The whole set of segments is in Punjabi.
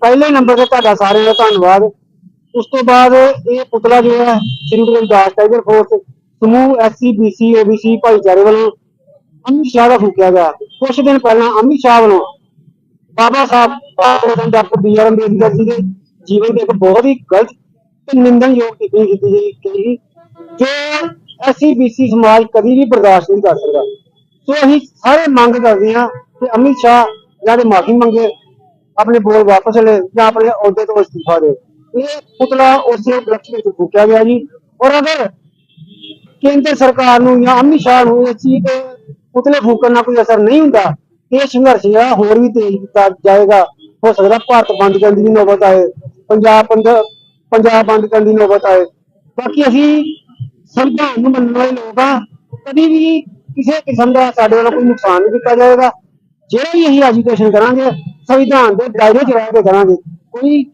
ਪਹਿਲੇ ਨੰਬਰ ਤੇ ਤੁਹਾਡਾ ਸਾਰਿਆਂ ਦਾ ਧੰਨਵਾਦ। ਉਸ ਤੋਂ ਬਾਅਦ ਇਹ ਪੁਤਲਾ ਜੋ ਹੈ, ਸ਼੍ਰੀ ਗੁਰੂ ਰਵਿਦਾਸ ਟਾਈਗਰ ਫੋਰਸ, ਸਮੂਹ ਐਸਸੀ ਬੀਸੀ ਓਬੀਸੀ ਭਾਈਚਾਰੇ ਵੱਲੋਂ ਅਮਿਤ ਸ਼ਾਹ ਦਾ ਫੂਕਿਆ ਗਿਆ। ਕੁਝ ਦਿਨ ਪਹਿਲਾਂ ਅਮਿਤ ਸ਼ਾਹ ਵੱਲੋਂ Baba Sahib doctor B R Ambedkar ji ਦੇ ਜੀਵਨ ਦੇ ਇੱਕ ਬਹੁਤ ਹੀ ਗਲਤ ਤੇ ਨਿੰਦਣਯੋਗ ਟਿੱਪਣੀ ਕੀਤੀ ਗਈ ਕਿ ਜੋ ਐਸਸੀ ਬੀਸੀ ਸਮਾਜ ਕਦੀ ਵੀ ਬਰਦਾਸ਼ਤ ਨਹੀਂ ਕਰ ਸਕਦਾ। ਸੋ ਅਸੀਂ ਸਾਰੇ ਮੰਗ ਕਰਦੇ ਹਾਂ ਕਿ ਅਮਿਤ ਸ਼ਾਹ ਜਾਂ ਤੇ ਮਾਫੀ ਮੰਗੇ, ਆਪਣੇ ਬੋਲ ਵਾਪਸ ਲੈ ਜਾਂ ਆਪਣੇ ਅਹੁਦੇ ਤੋਂ ਅਸਤੀਫਾ ਦੇ ਇਹ ਪੁਤਲਾ ਉਸੇ ਉਪਲਕਸ਼ ਵਿੱਚ ਫੂਕਿਆ ਗਿਆ ਜੀ। ਔਰ ਅਗਰ ਕੇਂਦਰ ਸਰਕਾਰ ਨੂੰ ਜਾਂ ਅਮਿਤ ਸ਼ਾਹ ਨੂੰ ਇਸ ਚੀਜ਼ ਤੇ ਪੁਤਲੇ ਫੂਕਣ ਨਾਲ ਕੋਈ ਅਸਰ ਨਹੀਂ ਹੁੰਦਾ, ਇਹ ਸੰਘਰਸ਼ ਜਿਹੜਾ ਹੋਰ ਵੀ ਤੇਜ਼ ਕੀਤਾ ਜਾਏਗਾ, ਹੋ ਸਕਦਾ ਭਾਰਤ ਬੰਦ ਕਰਨ ਦੀ ਨੌਬਤ ਆਏ, ਪੰਜਾਬ ਬੰਦ ਪੰਜਾਬ ਬੰਦ ਕਰਨ ਦੀ ਨੌਬਤ ਆਏ। ਬਾਕੀ ਅਸੀਂ ਸੰਵਿਧਾਨ ਨੂੰ ਮੰਨਣ ਵਾਲੇ ਲੋਕ ਆ, ਕਦੀ ਵੀ ਕਿਸੇ ਕਿਸਮ ਦਾ ਸਾਡੇ ਵੱਲੋਂ ਕੋਈ ਨੁਕਸਾਨ ਨਹੀਂ ਕੀਤਾ ਜਾਏਗਾ। ਜਿਹੜਾ ਵੀ ਅਸੀਂ ਐਜੂਕੇਸ਼ਨ ਕਰਾਂਗੇ, ਸੰਵਿਧਾਨ ਦੇ ਦਾਇਰੇ 'ਚ ਰਹਿ ਕੇ ਕਰਾਂਗੇ। ਕੋਈ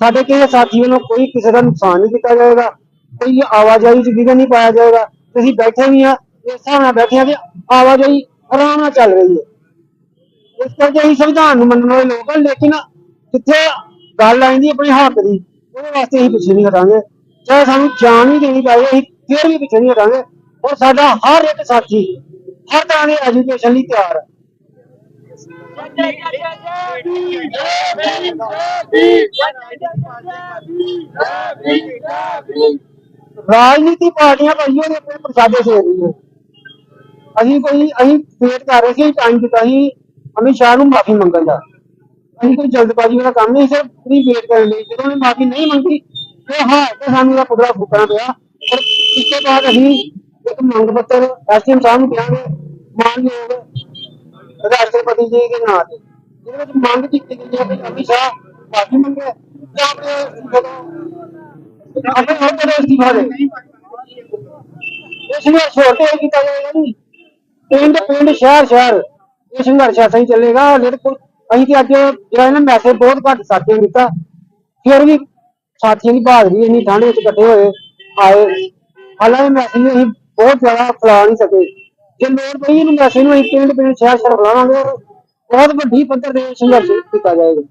ਸਾਡੇ ਕਿਸੇ ਸਾਥੀ ਵੱਲੋਂ ਕੋਈ ਕਿਸੇ ਦਾ ਨੁਕਸਾਨ ਨਹੀਂ ਕੀਤਾ ਜਾਏਗਾ, ਕੋਈ ਆਵਾਜਾਈ 'ਚ ਵਿਘਨ ਨਹੀਂ ਪਾਇਆ ਜਾਏਗਾ। ਅਸੀਂ ਬੈਠੇ ਵੀ ਆ, ਇਸ ਹਿਸਾਬ ਨਾਲ ਬੈਠੇ ਆ ਕਿ ਆਵਾਜਾਈ ਆਰਾਮ ਨਾਲ ਚੱਲ ਰਹੀ ਹੈ। ਇਸ ਕਰਕੇ ਅਸੀਂ ਸੰਵਿਧਾਨ ਨੂੰ ਮੰਨਣ ਵਾਲੇ ਲੋਕ ਹਾਂ ਲੇਕਿਨ ਜਿੱਥੇ ਗੱਲ ਆਉਂਦੀ ਆਪਣੇ ਹੱਕ ਦੀ, ਉਹਦੇ ਵਾਸਤੇ ਅਸੀਂ ਪਿੱਛੇ ਨਹੀਂ ਹਟਾਂਗੇ। ਚਾਹੇ ਸਾਨੂੰ ਜਾਨ ਵੀ ਦੇਣੀ ਪਵੇ, ਅਸੀਂ ਫਿਰ ਵੀ ਪਿੱਛੇ ਨਹੀਂ ਹਟਾਂਗੇ। ਔਰ ਸਾਡਾ ਹਰ ਇੱਕ ਸਾਥੀ ਹਰ ਤਰ੍ਹਾਂ ਦੀ ਐਜੂਕੇਸ਼ਨ ਲਈ ਤਿਆਰ ਹੈ ਰਾਜਨੀਤੀ ਪਾਰਟੀਆਂ ਭਾਈ ਉਹਦੇ ਆਪਣੇ ਪ੍ਰਸ਼ਾਦੇ ਸੇ ਰਹੀ ਹੈ ਅਸੀਂ ਕੋਈ ਅਸੀਂ ਵੇਟ ਕਰ ਰਹੇ ਸੀ ਟਾਈਮ ਦਿੱਤਾ ਸੀ ਅਮਿਤ ਸ਼ਾਹ ਨੂੰ ਮਾਫੀ ਮੰਗਣ ਦਾ ਅਸੀਂ ਕੋਈ ਜਲਦਬਾਜ਼ੀ ਵਾਲਾ ਕੰਮ ਨਹੀਂ ਸਿਰਫ ਪੂਰੀ ਵੇਟ ਕਰਨ ਲਈ ਜਦੋਂ ਉਹਨੇ ਮਾਫੀ ਨਹੀਂ ਮੰਗੀ ਤੇ ਹਾਂ ਤੇ ਸਾਨੂੰ ਦਾ ਪੁਤਲਾ ਫੂਕਣਾ ਪਿਆ ਪਰ ਇਸ ਤੋਂ ਬਾਅਦ ਅਸੀਂ ਇੱਕ ਮੰਗ ਪੱਤਰ ਐਸਐਮ ਸਾਹਿਬ ਨੂੰ ਦਿਆਂਗੇ ਮਾਨਯੋਗ ਰਾਸ਼ਟਰਪਤੀ ਜੀ ਦੇ ਨਾਂ ਤੇ, ਜਿਹਦੇ ਵਿੱਚ ਮੰਗ ਕੀਤੀ ਗਈ ਹੈ ਕਿ ਅਮਿਤ ਸ਼ਾਹ ਮਾਫੀ ਮੰਗੇ ਜਾਂ ਆਪਣੇ ਜਦੋਂ ਆਪਣੇ ਅਹੁਦੇ ਤੋਂ ਅਸਤੀਫਾ ਦੇ। ਇਸ ਨੂੰ ਛੋਟੇ ਕੀਤਾ ਜਾਏਗਾ ਨਹੀਂ ਪਿੰਡ ਪਿੰਡ, ਸ਼ਹਿਰ ਸ਼ਹਿਰ। ਇਹ ਸੰਘਰਸ਼ ਐਸਾ ਚੱਲੇਗਾ। ਲੇਕਿਨ ਕੋਈ ਅਸੀਂ ਤੇ ਅੱਜ ਜਿਹੜਾ ਇਹਨਾਂ ਮੈਸੇਜ ਬਹੁਤ ਘੱਟ ਸਾਥੀਆਂ ਨੂੰ ਦਿੱਤਾ। ਫਿਰ ਵੀ ਸਾਥੀਆਂ ਦੀ ਬਹਾਦਰੀ ਇੰਨੀ ਠੰਡ ਵਿੱਚ ਇਕੱਠੇ ਹੋਏ, ਆਏ। ਹਾਲਾਂਕਿ ਮੈਸੇਜ ਅਸੀਂ ਬਹੁਤ ਜ਼ਿਆਦਾ ਫੈਲਾ ਨਹੀਂ ਸਕੇ। ਜੇ ਲੋੜ ਪਈ ਇਹਨੂੰ ਮੈਸੇਜ ਨੂੰ ਅਸੀਂ ਪਿੰਡ ਪਿੰਡ ਸ਼ਹਿਰ ਸ਼ਹਿਰ ਫੈਲਾਵਾਂਗੇ ਔਰ ਬਹੁਤ ਵੱਡੀ ਪੱਧਰ ਤੇ ਸੰਘਰਸ਼ ਕੀਤਾ ਜਾਏਗਾ।